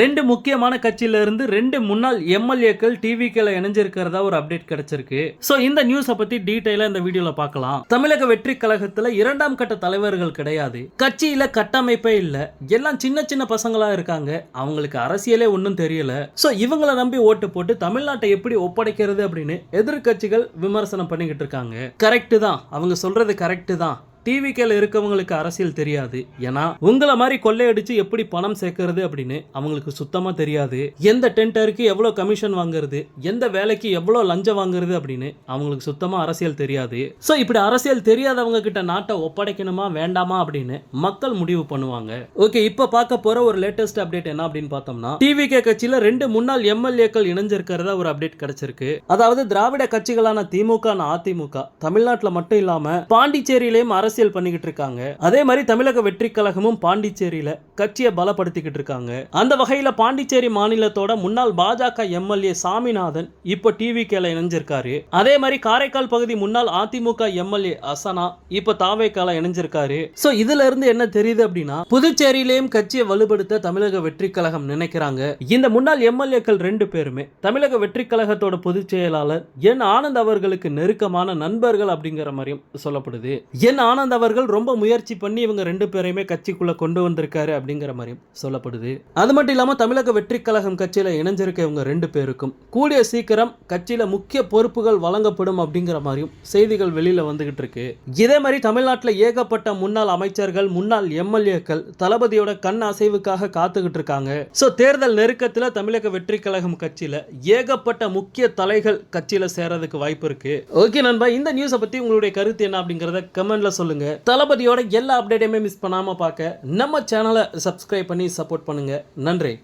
ரெண்டு முக்கியமான கட்சியில இருந்து ரெண்டு முன்னாள் எம்எல்ஏக்கள் டிவிக்கில் இணைஞ்சிருக்கிறதா ஒரு அப்டேட் கிடைச்சிருக்கு. ஸோ இந்த நியூஸை பத்தி டீட்டெயிலாக இந்த வீடியோல பார்க்கலாம். தமிழக வெற்றி கழகத்துல இரண்டாம் கட்ட தலைவர்கள் கிடையாது. கட்சியில கட்டமைப்பே இல்லை. எல்லாம் சின்ன சின்ன பசங்களா இருக்காங்க. அவங்களுக்கு அரசியலே ஒன்றும் தெரியல. ஸோ இவங்களை நம்பி ஓட்டு போட்டு தமிழ்நாட்டை எப்படி ஒப்படைக்கிறது அப்படின்னு எதிர்க்கட்சிகள் விமர்சனம் பண்ணிக்கிட்டு இருக்காங்க. கரெக்டு தான். அவங்க சொல்றது கரெக்டு தான். டிவிக்கேல இருக்கவங்களுக்கு அரசியல் தெரியாது. ஏன்னா உங்களை மாதிரி கொள்ளையடிச்சு எப்படி பணம் சேர்க்கறது அப்படின்னு அவங்களுக்கு சுத்தமா தெரியாது. எந்த டெண்டருக்கு எவ்வளவு கமிஷன் வாங்குறது எந்த வேலைக்கு எவ்வளவு லஞ்சம் வாங்குறது அப்படின்னு அவங்களுக்கு சுத்தமா அரசியல் தெரியாது. சோ இப்படி அரசியல் தெரியாதவங்க கிட்ட நாட்டை ஒப்படைக்கணுமா வேண்டாமா அப்படின்னு மக்கள் முடிவு பண்ணுவாங்க. ஓகே இப்ப பார்க்க போற ஒரு லேட்டஸ்ட் அப்டேட் என்ன அப்படின்னு பார்த்தோம்னா டிவிகே கட்சியில ரெண்டு முன்னாள் எம்எல்ஏக்கள் இணைஞ்சிருக்கிறதா ஒரு அப்டேட் கிடைச்சிருக்கு. அதாவது திராவிட கட்சிகளான திமுக அதிமுக தமிழ்நாட்டுல மட்டும் இல்லாம பாண்டிச்சேரியிலையும் அரசியல் பண்ணிக்கிட்டு இருக்காங்க. அதே மாதிரி தமிழக வெற்றி கழகமும் பாண்டிச்சேரியில கட்சியை பலப்படுத்திக்கிட்டு இருக்காங்க. அந்த வகையில பாண்டிச்சேரி மாநிலத்தோட முன்னாள் பாஜக எம்எல்ஏ சாமிநாதன் இப்போ டிவி கேல இணைஞ்சிருக்காரு. அதே மாதிரி காரைக்கால் பகுதி முன்னாள் அதிமுக எம்எல்ஏ அசனா இப்போ தாவேக்கால இணைஞ்சிருக்காரு. சோ இதுல இருந்து என்ன தெரியுது அப்படின்னா புதுச்சேரியிலேயும் கட்சியை வலுப்படுத்த தமிழக வெற்றி கழகம் நினைக்கிறாங்க. இந்த முன்னாள் எம்எல்ஏக்கள் ரெண்டு பேருமே தமிழக வெற்றி கழகத்தோட பொதுச் செயலாளர் என் ஆனந்த் அவர்களுக்கு நெருக்கமான நண்பர்கள் அப்படிங்கிற மாதிரியும் சொல்லப்படுது. என் ஆனந்த் அவர்கள் ரொம்ப முயற்சி பண்ணி இவங்க ரெண்டு பேரையுமே கட்சிக்குள்ள கொண்டு வந்திருக்காரு அப்படிங்கிற மாதிரி சொல்லப்படுது. அது மட்டும் இல்லாமல் தமிழக வெற்றி கழகம் கட்சியில இணைஞ்சிருக்க இவங்க ரெண்டு பேருக்கும். கூடிய சீக்கிரம் கட்சியில முக்கிய பொறுப்புகள் வழங்கப்படும் அப்படிங்கிற மாதிரியும் செய்திகள் வெளியில வந்துகிட்டு இருக்கு. இதே மாதிரி தமிழ்நாட்டில் ஏகப்பட்ட முன்னாள் அமைச்சர்கள் முன்னாள் எம்எல்ஏக்கள் தளபதியோட கண் அசைவுக்காக காத்துக்கிட்டு இருக்காங்க. ஸோ தேர்தல் நெருக்கத்தில் தமிழக வெற்றி கழகம் கட்சியில ஏகப்பட்ட முக்கிய தலைகள் கட்சியில சேரதுக்கு வாய்ப்பு இருக்கு. ஓகே நண்பா இந்த நியூஸை பத்தி உங்களுடைய கருத்து என்ன அப்படிங்கறத கமெண்ட்ல சொல்லுங்க. தளபதியோட எல்லா அப்டேட்டையுமே மிஸ் பண்ணாம பார்க்க நம்ம சேனலை சப்ஸ்கிரைப் பண்ணி சப்போர்ட் பண்ணுங்க. நன்றி.